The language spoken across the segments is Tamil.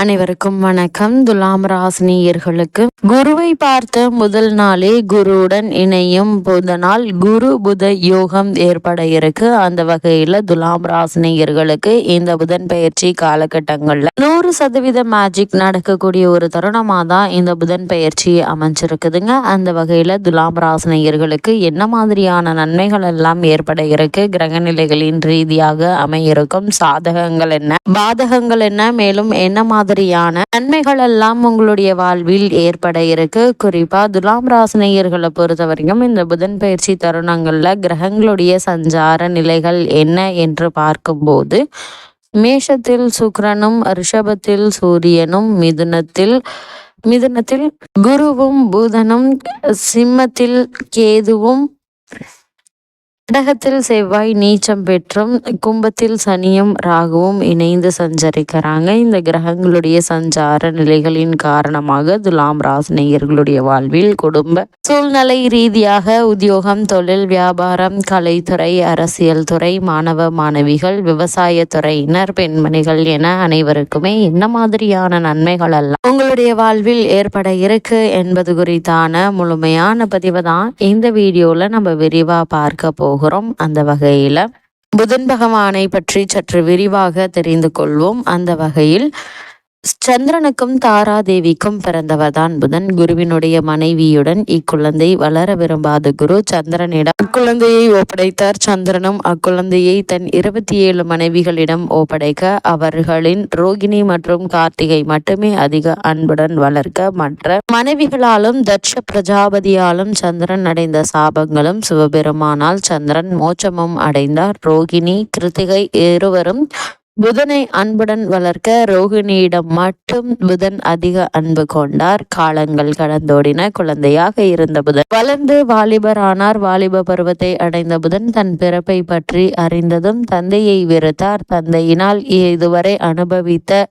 அனைவருக்கும் வணக்கம். துலாம் ராசினியர்களுக்கு குருவை பார்த்த முதல் நாளே குருவுடன் இணையும். புதனால் குரு புத யோகம் ஏற்பட இருக்கு. அந்த வகையில துலாம் ராசினியர்களுக்கு இந்த புதன் பயிற்சி காலகட்டங்கள்ல நூறு சதவீத மேஜிக் நடக்கக்கூடிய ஒரு தருணமா தான் இந்த புதன் பயிற்சி அமைஞ்சிருக்குதுங்க. அந்த வகையில துலாம் ராசினியர்களுக்கு என்ன மாதிரியான நன்மைகள் எல்லாம் ஏற்பட இருக்கு? கிரக நிலைகளின் ரீதியாக அமையிருக்கும் சாதகங்கள் என்ன? பாதகங்கள் என்ன? மேலும் என்ன மாதிரியான நன்மைகள் எல்லாம் உங்களுடைய வாழ்வில் ஏற்பட இருக்கு. குறிப்பா துலாம் ராசினியர்களை பொறுத்த வரைக்கும் இந்த புதன் பயிற்சி தருணங்கள்ல கிரகங்களுடைய சஞ்சார நிலைகள் என்ன என்று பார்க்கும்போது மேஷத்தில் சுக்கரனும் ரிஷபத்தில் சூரியனும் மிதுனத்தில் மிதுனத்தில் குருவும் புதனும் சிம்மத்தில் கேதுவும் கடகத்தில் செவ்வாய் நீச்சம் பெற்றும் கும்பத்தில் சனியும் ராகுவும் இணைந்து சஞ்சரிக்கிறாங்க. இந்த கிரகங்களுடைய சஞ்சார நிலைகளின் காரணமாக துலாம் ராசினியர்களுடைய வாழ்வில் குடும்ப சூழ்நிலை ரீதியாக உத்தியோகம் தொழில் வியாபாரம் கலைத்துறை அரசியல் துறை மாணவ மாணவிகள் விவசாய துறையினர் பெண்மணிகள் என அனைவருக்குமே என்ன மாதிரியான நன்மைகள் எல்லாம் உங்களுடைய வாழ்வில் ஏற்பட இருக்கு என்பது குறித்தான முழுமையான பதிவு தான். இந்த வீடியோல நம்ம விரிவா பார்க்க போ போகிறோம். அந்த வகையில் புதன் பகவானை பற்றி சற்று விரிவாக தெரிந்து கொள்வோம். அந்த வகையில் சந்திரனுக்கும் தாராதேவிக்கும் பிறந்தவர் தான் புதன். குருவினுடைய மனைவியுடன் இக்குழந்தை வளர விரும்பாத குரு சந்திரனிடம் அக்குழந்தையை ஒப்படைத்தார். சந்திரனும் அக்குழந்தையை தன் இருபத்தி ஏழு மனைவிகளிடம் ஒப்படைக்க அவர்களின் ரோகிணி மற்றும் கார்த்திகை மட்டுமே அதிக அன்புடன் வளர்க்க மற்ற மனைவிகளாலும் தட்ச பிரஜாபதியாலும் சந்திரன் அடைந்த சாபங்களும் சிவபெருமானால் சந்திரன் மோட்சமும் அடைந்தார். ரோகிணி கிருத்திகை இருவரும் புதனை அன்புடன் வளர்க்க ரோகிணியிடம் மட்டும் புதன் அதிக அன்பு கொண்டார். காலங்கள் கடந்தோடின குழந்தையாக இருந்த புதன். வளர்ந்து வாலிபரானார் வாலிப பருவத்தை அடைந்த புதன் தன் பிறப்பை பற்றி அறிந்ததும் தந்தையை வெறுத்தார். தந்தையினால் இதுவரை அனுபவித்த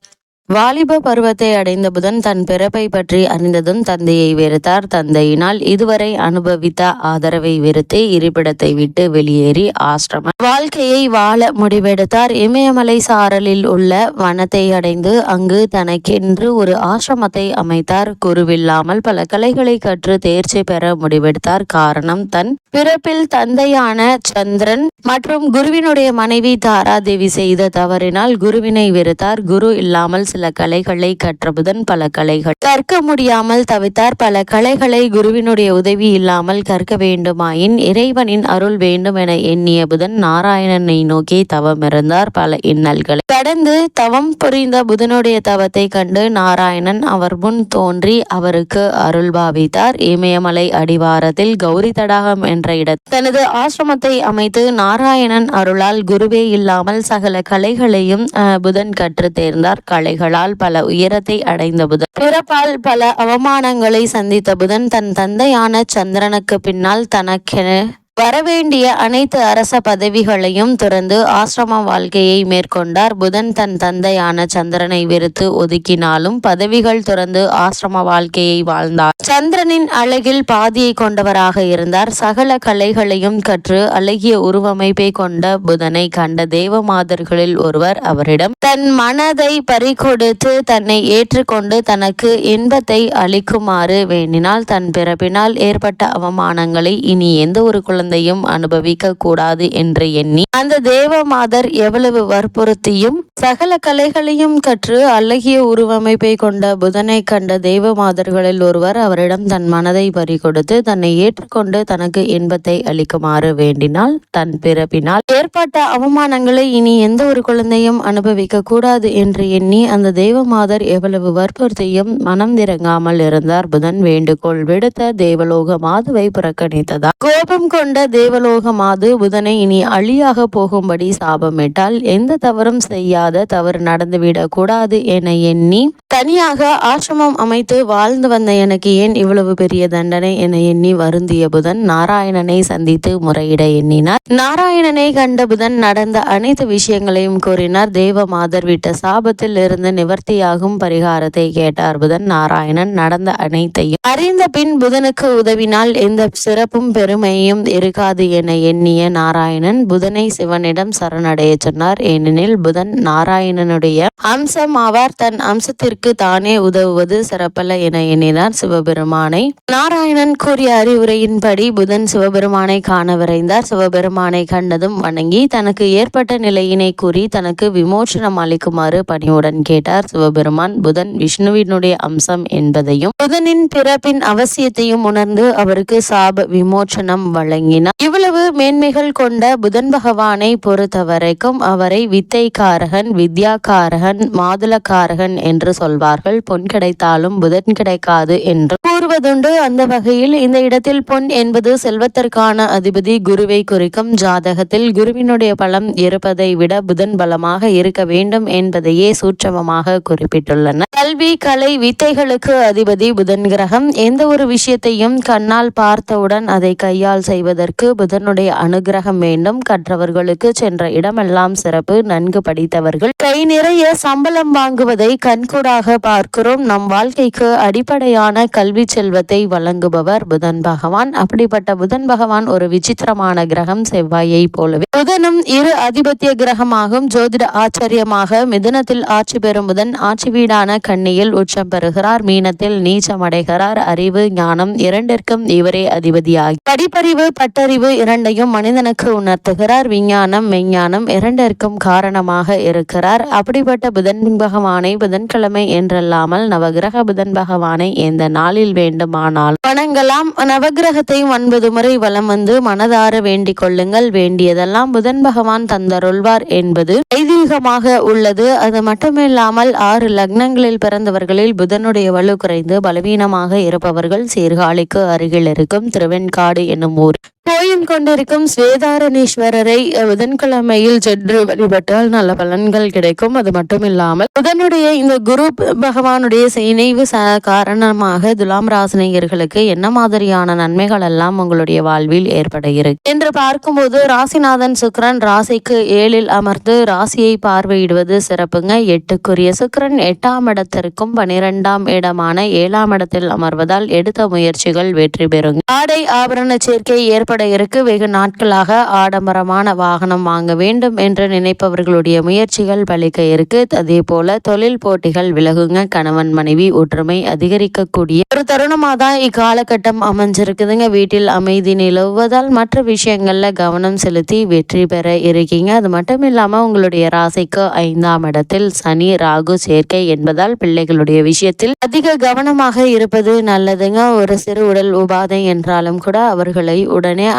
வாலிப பருவத்தை அடைந்த புதன் தன் பிறப்பை பற்றி அறிந்ததும் தந்தையை வெறுத்தார். தந்தையினால் இதுவரை அனுபவித்த ஆதரவை வெறுத்து இருப்பிடத்தை விட்டு வெளியேறி ஆசிரம வாழ்க்கையை வாழ முடிவெடுத்தார். இமயமலை சாரலில் உள்ள வனத்தை அடைந்து அங்கு தனக்கென்று ஒரு ஆசிரமத்தை அமைத்தார். குருவில்லாமல் பல கலைகளை கற்று தேர்ச்சி பெற முடிவெடுத்தார். காரணம் தன் பிறப்பில் தந்தையான சந்திரன் மற்றும் குருவினுடைய மனைவி தாராதேவி செய்த தவறினால் குருவினை வெறுத்தார். குரு இல்லாமல் சில சில கலைகளை கற்ற புதன் பல கலைகள். கற்க முடியாமல் தவித்தார் பல கலைகளை குருவினுடைய உதவி இல்லாமல் கற்க வேண்டுமாயின் இறைவனின் அருள் வேண்டும் என எண்ணிய புதன் நாராயணனை நோக்கி தவம் இருந்தார் பல இன்னல்களை. கடந்து தவம் புரிந்த புதனுடைய தவத்தை கண்டு நாராயணன் அவர் முன் தோன்றி அவருக்கு அருள் பாவித்தார். இமயமலை அடிவாரத்தில் கௌரி தடாகம் என்ற இடத்தில் தனது ஆசிரமத்தை அமைத்து நாராயணன் அருளால் குருவே இல்லாமல் சகல கலைகளையும் புதன் கற்று தேர்ந்தார். கலைகள் முயற்சிகளால் பல உயரத்தை அடைந்த புதன். பிறப்பால் பல அவமானங்களை சந்தித்த புதன் தன் தந்தையான சந்திரனுக்கு பின்னால் தனக்கென வரவேண்டிய அனைத்து அரச பதவிகளையும் துறந்து ஆசிரம வாழ்க்கையை மேற்கொண்டார். புதன் தன் தந்தையான சந்திரனை வெறுத்து ஒதுக்கினாலும் பதவிகள் துறந்து ஆசிரம வாழ்க்கையை வாழ்ந்தார். சந்திரனின் அழகில் பாதியை கொண்டவராக இருந்தார். சகல கலைகளையும் கற்று அழகிய உருவமைப்பை கொண்ட புதனை கண்ட தேவ மாதர்களில் ஒருவர் அவரிடம் தன் மனதை பறிகொடுத்து தன்னை ஏற்றுக்கொண்டு தனக்கு இன்பத்தை அளிக்குமாறு வேண்டினால் தன் பிறப்பினால் ஏற்பட்ட அவமானங்களை இனி எந்த ஒரு குழந்தை குழந்தையும் அனுபவிக்க கூடாது என்று எண்ணி அந்த தேவ மாதர் எவ்வளவு வற்புறுத்தியும் சகல கலைகளையும் கற்று அழகிய உருவமைப்பை கொண்ட புதனை கண்ட தேவமாதர்களில் ஒருவர் அவரிடம் தன் மனதை பறி கொடுத்து தன்னை ஏற்றுக்கொண்டு தனக்கு இன்பத்தை அளிக்குமாறு வேண்டினால் தன் பிறப்பினால் ஏற்பட்ட அவமானங்களை இனி எந்த ஒரு குழந்தையும் அனுபவிக்க கூடாது என்று எண்ணி அந்த தேவமாதர் எவ்வளவு வற்புறுத்தியும் மனம் திறங்காமல் இருந்தார். புதன் வேண்டுகோள் விடுத்த தேவலோக மாதுவை புறக்கணித்ததால் கோபம் கொண்ட கொண்ட தேவலோகமாது புதனை இனி அழியாக போகும்படி சாபமிட்டால் எந்த தவறும் செய்யாத தவறு நடந்துவிடக் கூடாது என எண்ணி தனியாக ஆசிரமம் அமைத்து வாழ்ந்து வந்த எனக்கு ஏன் இவ்வளவு பெரிய தண்டனை என எண்ணி வருந்திய புதன் நாராயணனை சந்தித்து முறையிட எண்ணினார். நாராயணனை கண்ட புதன் நடந்த அனைத்து விஷயங்களையும் கூறினார். தேவ மாதர் விட்ட சாபத்தில் இருந்து நிவர்த்தியாகும் பரிகாரத்தை கேட்டார் புதன். நாராயணன் நடந்த அனைத்தையும் அறிந்த பின் புதனுக்கு உதவினால் எந்த சிறப்பும் பெருமையும் இருக்காது என எண்ணிய நாராயணன் புதனை சிவனிடம் சரணடைய சொன்னார். ஏனெனில் புதன் நாராயணனுடைய அம்சம் ஆவார். தன் அம்சத்திற்கு தானே உதவுவது சிறப்பல்ல என எண்ணினார் சிவபெருமானை. நாராயணன் கூறிய அறிவுரையின்படி புதன் சிவபெருமானை காண விரைந்தார். சிவபெருமானை கண்டதும் வணங்கி தனக்கு ஏற்பட்ட நிலையினை கூறி தனக்கு விமோச்சனம் அளிக்குமாறு பணியுடன் கேட்டார் சிவபெருமான். புதன் விஷ்ணுவினுடைய அம்சம் என்பதையும் புதனின் பிறப்பின் அவசியத்தையும் உணர்ந்து அவருக்கு சாப விமோச்சனம் வழங்கி தொடங்கினார் இவ்வளவு மேன்மைகள் கொண்ட புதன் பகவானை பொறுத்த வரைக்கும் அவரை வித்தைக்காரகன் வித்யாக்காரகன் மாதுளக்காரகன் என்று சொல்வார்கள். பொன் கிடைத்தாலும் புதன் கிடைக்காது என்று கூறுவதுண்டு. அந்த வகையில் இந்த இடத்தில் பொன் என்பது செல்வத்திற்கான அதிபதி குருவை குறிக்கும் ஜாதகத்தில் குருவினுடைய பலம் இருப்பதை விட புதன் பலமாக இருக்க வேண்டும் என்பதையே சூட்சமமாக குறிப்பிட்டுள்ளனர் கல்வி கலை வித்தைகளுக்கு அதிபதி புதன் கிரகம். எந்த ஒரு விஷயத்தையும் கண்ணால் பார்த்தவுடன் அதை கையால் செய்வது செய்வதற்கு புதனுடைய அனுகிரகம் வேண்டும். கற்றவர்களுக்கு சென்ற இடமெல்லாம் சிறப்பு. நன்கு படித்தவர்கள் கை நிறைய சம்பளம் வாங்குவதை கண்கூடாக பார்க்கிறோம். நம் வாழ்க்கைக்கு அடிப்படையான கல்வி செல்வத்தை வழங்குபவர் புதன் பகவான். அப்படிப்பட்ட புதன் பகவான் ஒரு விசித்திரமான கிரகம் செவ்வாயை போலவே. புதனும் இரு அதிபத்திய கிரகமாகும். ஜோதிட ஆச்சரியமாக மிதுனத்தில் ஆட்சி பெறும் புதன் ஆட்சி வீடான கண்ணியில் உச்சம் பெறுகிறார். மீனத்தில் நீச்சமடைகிறார் அறிவு ஞானம் இரண்டிற்கும் இவரே அதிபதியாகி. படிப்பறிவு பட்டறிவு இரண்டையும் மனிதனுக்கு உணர்த்துகிறார். விஞ்ஞானம் மெஞ்ஞானம் இரண்டிற்கும் காரணமாக இருக்கிறார். அப்படிப்பட்ட புதன் பகவானை புதன்கிழமை என்றல்லாமல் நவகிரக புதன் பகவானை எந்த நாளில் வேண்டுமானால் வணங்கலாம். நவகிரகத்தை ஒன்பது முறை வலம் வந்து மனதார வேண்டிக் கொள்ளுங்கள். வேண்டியதெல்லாம் புதன் பகவான் தந்தருள்வார் என்பது ஐதீகமாக உள்ளது. அது மட்டுமில்லாமல் ஆறு லக்னங்களில் பிறந்தவர்களில் புதனுடைய வலு குறைந்து பலவீனமாக இருப்பவர்கள் சீர்காழிக்கு அருகில் இருக்கும் திருவெண்காடு என்னும் ஊர் கோயில் கொண்டிருக்கும் ஸ்வேதாரணீஸ்வரரை புதன்கிழமையில் சென்று வழிபட்டால் நல்ல பலன்கள் கிடைக்கும். அது மட்டும் இல்லாமல் புதனுடைய இந்த குரு பகவானுடைய இணைவு காரணமாக துலாம் ராசினியர்களுக்கு என்ன மாதிரியான நன்மைகள் எல்லாம் உங்களுடைய வாழ்வில் ஏற்பட இருக்கு? என்று பார்க்கும்போது ராசிநாதன் சுக்ரன் ராசிக்கு ஏழில் அமர்ந்து ராசியை பார்வையிடுவது சிறப்புங்க. எட்டுக்குரிய சுக்ரன் எட்டாம் இடத்திற்கும் பனிரெண்டாம் இடமான ஏழாம் இடத்தில் அமர்வதால் எடுத்த முயற்சிகள் வெற்றி பெறுங்க. ஆடை ஆபரண சேர்க்கை ஏற்ப ஏற்பட வெகு நாட்களாக ஆடம்பரமான வாகனம் வாங்க வேண்டும் என்று நினைப்பவர்களுடைய முயற்சிகள் பலிக்க இருக்கு. அதே போல தொழில் போட்டிகள் விலகுங்க. கணவன் மனைவி ஒற்றுமை அதிகரிக்கக்கூடிய ஒரு தருணமாக தான் இக்காலகட்டம் அமைஞ்சிருக்குதுங்க. வீட்டில் அமைதி நிலவுவதால் மற்ற விஷயங்கள்ல கவனம் செலுத்தி வெற்றி பெற இருக்கீங்க. அது மட்டும் இல்லாம உங்களுடைய ராசிக்கு ஐந்தாம் இடத்தில் சனி ராகு சேர்க்கை என்பதால் பிள்ளைகளுடைய விஷயத்தில் அதிக கவனமாக இருப்பது நல்லதுங்க. ஒரு சிறு உடல் உபாதை என்றாலும் கூட அவர்களை உடனே உடனே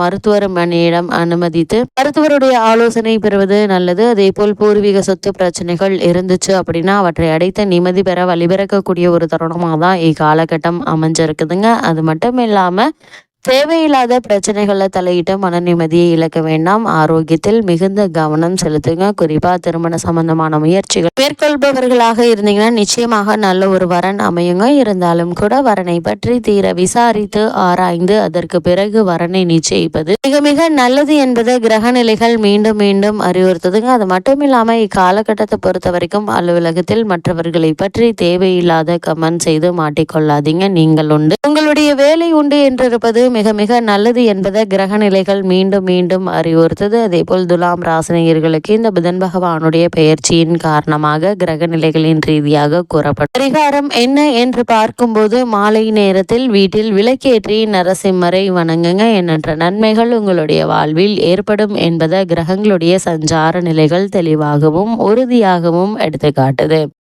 மருத்துவமனையிடம் அனுமதித்து மருத்துவருடைய ஆலோசனை பெறுவது நல்லது. அதே போல் பூர்வீக சொத்து பிரச்சனைகள் இருந்துச்சு அப்படின்னா அவற்றை அடைத்து நிம்மதி பெற வழிபிறக்கக்கூடிய ஒரு தருணமாக தான் இக்காலகட்டம் அமைஞ்சிருக்குதுங்க. அது மட்டும் இல்லாமல் தேவையில்லாத பிரச்சனைகளை தலையிட்டு மன நிம்மதியை இழக்க வேண்டாம். ஆரோக்கியத்தில் மிகுந்த கவனம் செலுத்துங்க. குறிப்பாக திருமண சம்பந்தமான முயற்சிகள். மேற்கொள்பவர்களாக இருந்தீங்கன்னா நிச்சயமாக நல்ல ஒரு வரன் அமையுங்க. இருந்தாலும் கூட வரனை பற்றி தீர விசாரித்து ஆராய்ந்து அதற்கு பிறகு வரனை நிச்சயிப்பது மிக மிக நல்லது என்பது கிரக நிலைகள் மீண்டும் மீண்டும் அறிவுறுத்துதுங்க. அது மட்டும் இல்லாமல் இக்காலகட்டத்தை பொறுத்த வரைக்கும் அலுவலகத்தில் மற்றவர்களை பற்றி தேவையில்லாத கமெண்ட் செய்து மாட்டிக்கொள்ளாதீங்க. நீங்கள் உண்டு. உங்களுடைய வேலை உண்டு என்றிருப்பது மிக மிக நல்லது என்பதை கிரக நிலைகள் மீண்டும் மீண்டும் அறிவுறுத்தது. அதேபோல் துலாம் ராசினியர்களுக்கு இந்த புதன் பகவானுடைய பெயர்ச்சியின் காரணமாக கிரக நிலைகளின் ரீதியாக கூறப்படும் பரிகாரம் என்ன என்று பார்க்கும்போது மாலை நேரத்தில் வீட்டில் விளக்கேற்றி நரசிம்மரை வணங்குங்க எண்ணற்ற நன்மைகள் உங்களுடைய வாழ்வில் ஏற்படும் என்பதை கிரகங்களுடைய சஞ்சார நிலைகள் தெளிவாகவும் உறுதியாகவும் எடுத்துக்காட்டுது.